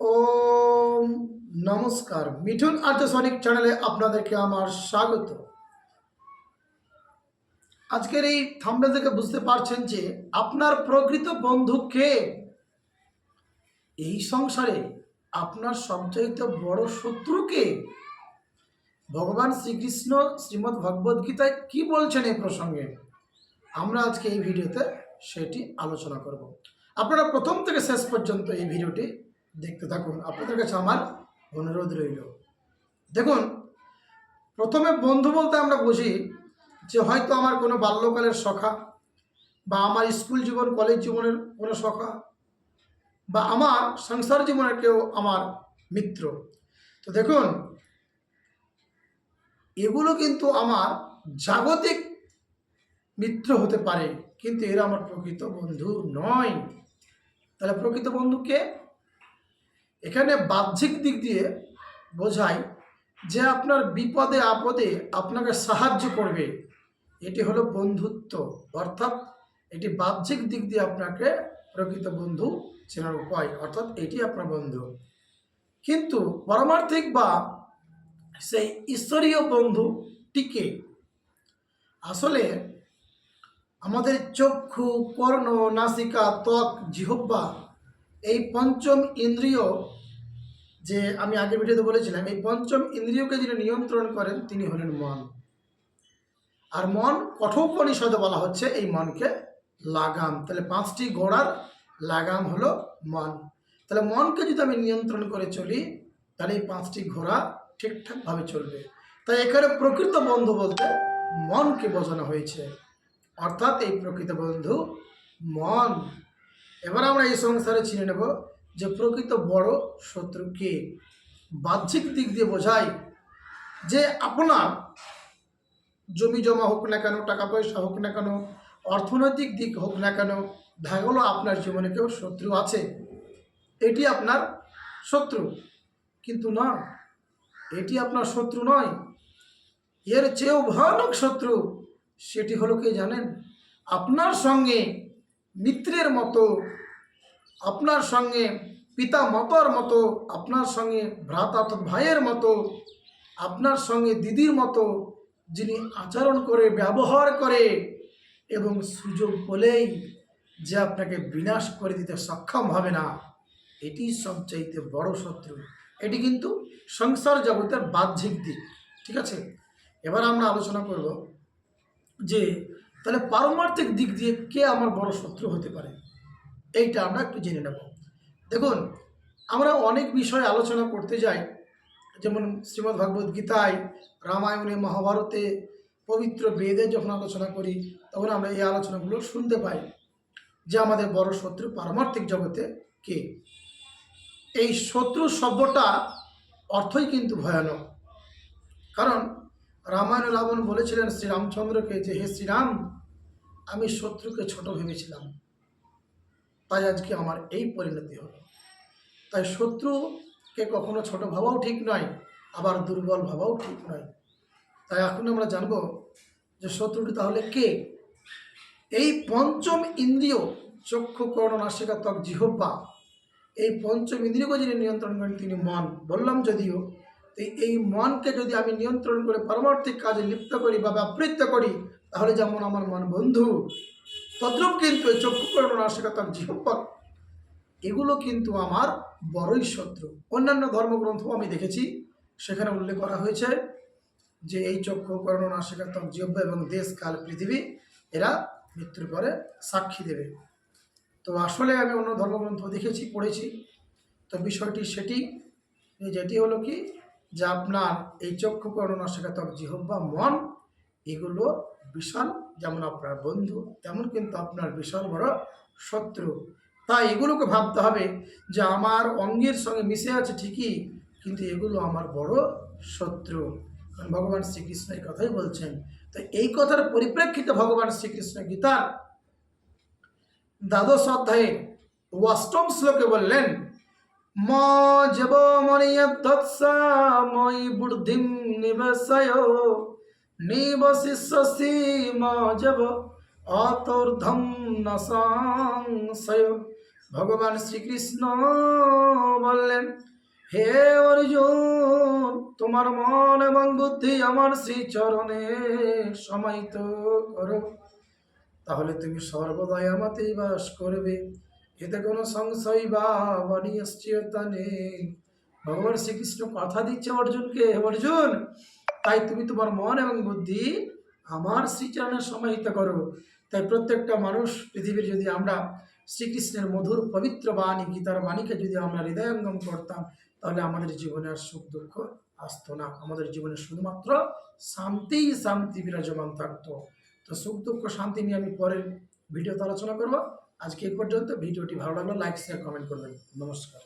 ওম নমস্কার। মিঠুন আর্যসনিক চ্যানেলে আপনাদেরকে আমার স্বাগত। আজকের এই থাম্বেল থেকে বুঝতে পারছেন যে আপনার প্রকৃত বন্ধু কে? এই সংসারে আপনার সবচাইতে বড় শত্রু কে? ভগবান শ্রীকৃষ্ণ শ্রীমদ্ ভগবদ গীতায় কি বলছেন এই প্রসঙ্গে? আমরা আজকে এই ভিডিওতে সেটি আলোচনা করব। আপনারা প্রথম থেকে শেষ পর্যন্ত এই ভিডিওটি দেখতে থাকুন। আপনাদের কাছে আমার অনুরোধ রইল। দেখুন, প্রথমে বন্ধু বলতে আমরা বুঝি যে হয়তো আমার কোনো বাল্যকালের সখা বা আমার স্কুল জীবন, কলেজ জীবনের কোনো সখা বা আমার সংসার জীবনের কেউ আমার মিত্র। তো দেখুন, এগুলো কিন্তু আমার জাগতিক মিত্র হতে পারে, কিন্তু এরা আমার প্রকৃত বন্ধু নয়। তাহলে প্রকৃত বন্ধু কে? এখানে বাহ্যিক দিক দিয়ে বোঝায় যে আপনার বিপদে, আপদে আপনাকে সাহায্য করবে। এটি হলো বন্ধুত্ব। অর্থাৎ এটি বাহ্যিক দিক দিয়ে আপনাকে প্রকৃত বন্ধু চেনার উপায়। অর্থাৎ এটি আপনার বন্ধু। কিন্তু পারমার্থিক বা সেই ঈশ্বরীয় বন্ধুটিকে আসলে আমাদের চক্ষু, কর্ণ, নাসিকা, ত্বক, জিহ্বা এই পঞ্চম ইন্দ্রিয় যে আমি আগে ভিডিওতে বলেছিলাম, এই পঞ্চম ইন্দ্রিয়কে যিনি নিয়ন্ত্রণ করেন, তিনি হলেন মন। আর মন কঠোপনিষদে বলা হচ্ছে, এই মনকে লাগাম। তাহলে পাঁচটি ঘোড়ার লাগাম হলো মন। তাহলে মনকে যদি আমি নিয়ন্ত্রণ করে চলি, তাহলে এই পাঁচটি ঘোড়া ঠিকঠাকভাবে চলবে। তাই এখানে প্রকৃত বন্ধু বলতে মনকে বোঝানো হয়েছে। অর্থাৎ এই প্রকৃত বন্ধু মন। এবার আমরা এই সংসারে চিনে নেব যে প্রকৃত বড় শত্রুকে বাহ্যিক দিক দিয়ে বোঝায় যে আপনার জমি জমা হোক না কেন, টাকা পয়সা হোক না কেন, অর্থনৈতিক দিক হোক না কেন দেখা আপনার জীবনে কেউ শত্রু আছে। এটি আপনার শত্রু। কিন্তু না, এটি আপনার শত্রু নয়। এর চেয়েও ভয়ানক শত্রু সেটি হলো কে জানেন? আপনার সঙ্গে মিত্রের মতো আপনার সঙ্গে, পিতা মতর মতো, আপনার সঙ্গে, ভ্রাতা ভাইয়ের মতো, আপনার সঙ্গে দিদির মতো, যিনি আচরণ করে, ব্যবহার করে এবং সুযোগ বলেই যে আপনাকে বিনাশ করে দিতে সক্ষম হবে না, এটি সবচাইতে বড় শত্রু। এটি কিন্তু সংসার জগতের বাহ্যিক দিক, ঠিক আছে? এবার আমরা আলোচনা করব যে, তাহলে পারমার্থিক দিক দিয়ে কে আমার বড় শত্রু হতে পারে? এইটা আমরা একটু জেনে নেব। দেখুন, আমরা অনেক বিষয় আলোচনা করতে যাই, যেমন শ্রীমদ্ ভগবদ গীতায় রামায়ণে, মহাভারতে পবিত্র বেদে যখন আলোচনা করি, তখন আমরা এই আলোচনাগুলো শুনতে পাই, যে আমাদের বড় শত্রু পারমার্থিক জগতে কে? এই শত্রু শব্দটা অর্থই কিন্তু ভয়ানক। কারণ রামায়ণ রাবণ বলেছিলেন শ্রীরামচন্দ্রকে যে, হে শ্রীরাম, আমি শত্রুকে ছোট ভেবেছিলাম। তাই আজকে আমার এই পরিণতি হলো। তাই শত্রুকে কখনো ছোট ভাবাও ঠিক নয়, আবার দুর্বল ভাবাও ঠিক নয়। তাই এখন আমরা জানব যে শত্রুটি তাহলে কে? এই পঞ্চম ইন্দ্রিয় চক্ষু কর্ণ নাসিকা ত্বক জিহ্বা। এই পঞ্চম ইন্দ্রিয়কে যিনি নিয়ন্ত্রণ করেন, তিনি মন। বললাম যদিও এই মনকে যদি আমি নিয়ন্ত্রণ করে পারমার্থিক কাজে লিপ্ত করি বা ব্যাপৃত্ত করি, তাহলে যেমন আমার মন বন্ধু তদ্রূপ কিন্তু এই চক্ষুকরণ নাশিকতা জিহ্বক এগুলো কিন্তু আমার বড়ই শত্রু অন্যান্য ধর্মগ্রন্থ আমি দেখেছি, সেখানে উল্লেখ করা হয়েছে যে এই চক্ষু কর্ণ নাশিকাতক জিহ্ব এবং দেশ, কাল, পৃথিবী, এরা মৃত্যুর পরে সাক্ষী দেবে। তো আসলে আমি অন্য ধর্মগ্রন্থ দেখেছি, পড়েছি। তো বিষয়টি সেটি যেটি হলো কি, যে আপনার এই চক্ষু কর্ণ নাশিকাতক জিহ্বা মন এগুলো বিশাল, যেমন আপনার বন্ধু, তেমন কিন্তু আপনার বিশাল বড় শত্রু। তাই এগুলোকে ভাবতে হবে যে আমার অঙ্গের সঙ্গে মিশে আছে ঠিকই, কিন্তু এগুলো আমার বড় শত্রু। কারণ ভগবান শ্রীকৃষ্ণ এই কথাই বলছেন। তো এই কথার পরিপ্রেক্ষিতে ভগবান শ্রীকৃষ্ণ গীতার দ্বাদশ অধ্যায়ে অষ্টম শ্লোকে বললেন, ম জব মনিয়দ্দৎসা মই বুদ্ধিম নিবসয়। নিবশিষ্যসি ম জব অতর্ধম ন ভগবান শ্রীকৃষ্ণ বললেন হে অর্জুন তোমার মন এবং বুদ্ধি আমার শ্রী চরণে সমাহিত করো। তাহলে তুমি সর্বদাই আমাতেই বাস করবে। এতে কোনো সংশয় বা অনিশ্চয়তা নেই। ভগবান শ্রীকৃষ্ণ কথা দিচ্ছে অর্জুনকে "হে অর্জুন তাই তুমি তোমার মন এবং বুদ্ধি আমার শ্রীচরণে সমাহিত করো। তাই প্রত্যেকটা মানুষ পৃথিবীর যদি আমরা শ্রীকৃষ্ণের মধুর পবিত্র বাণী, গীতার বাণীকে যদি আমরা হৃদয়ঙ্গম করতাম, তাহলে আমাদের জীবনে আর সুখ দুঃখ আসতো না। আমাদের জীবনে শুধুমাত্র শান্তিই শান্তি বিরাজমান থাকতো। তো সুখ, দুঃখ, শান্তি নিয়ে আমি পরের ভিডিওতে আলোচনা করব। আজকে এই পর্যন্ত। ভিডিওটি ভালো লাগলে লাইক শেয়ার কমেন্ট করবেন। নমস্কার।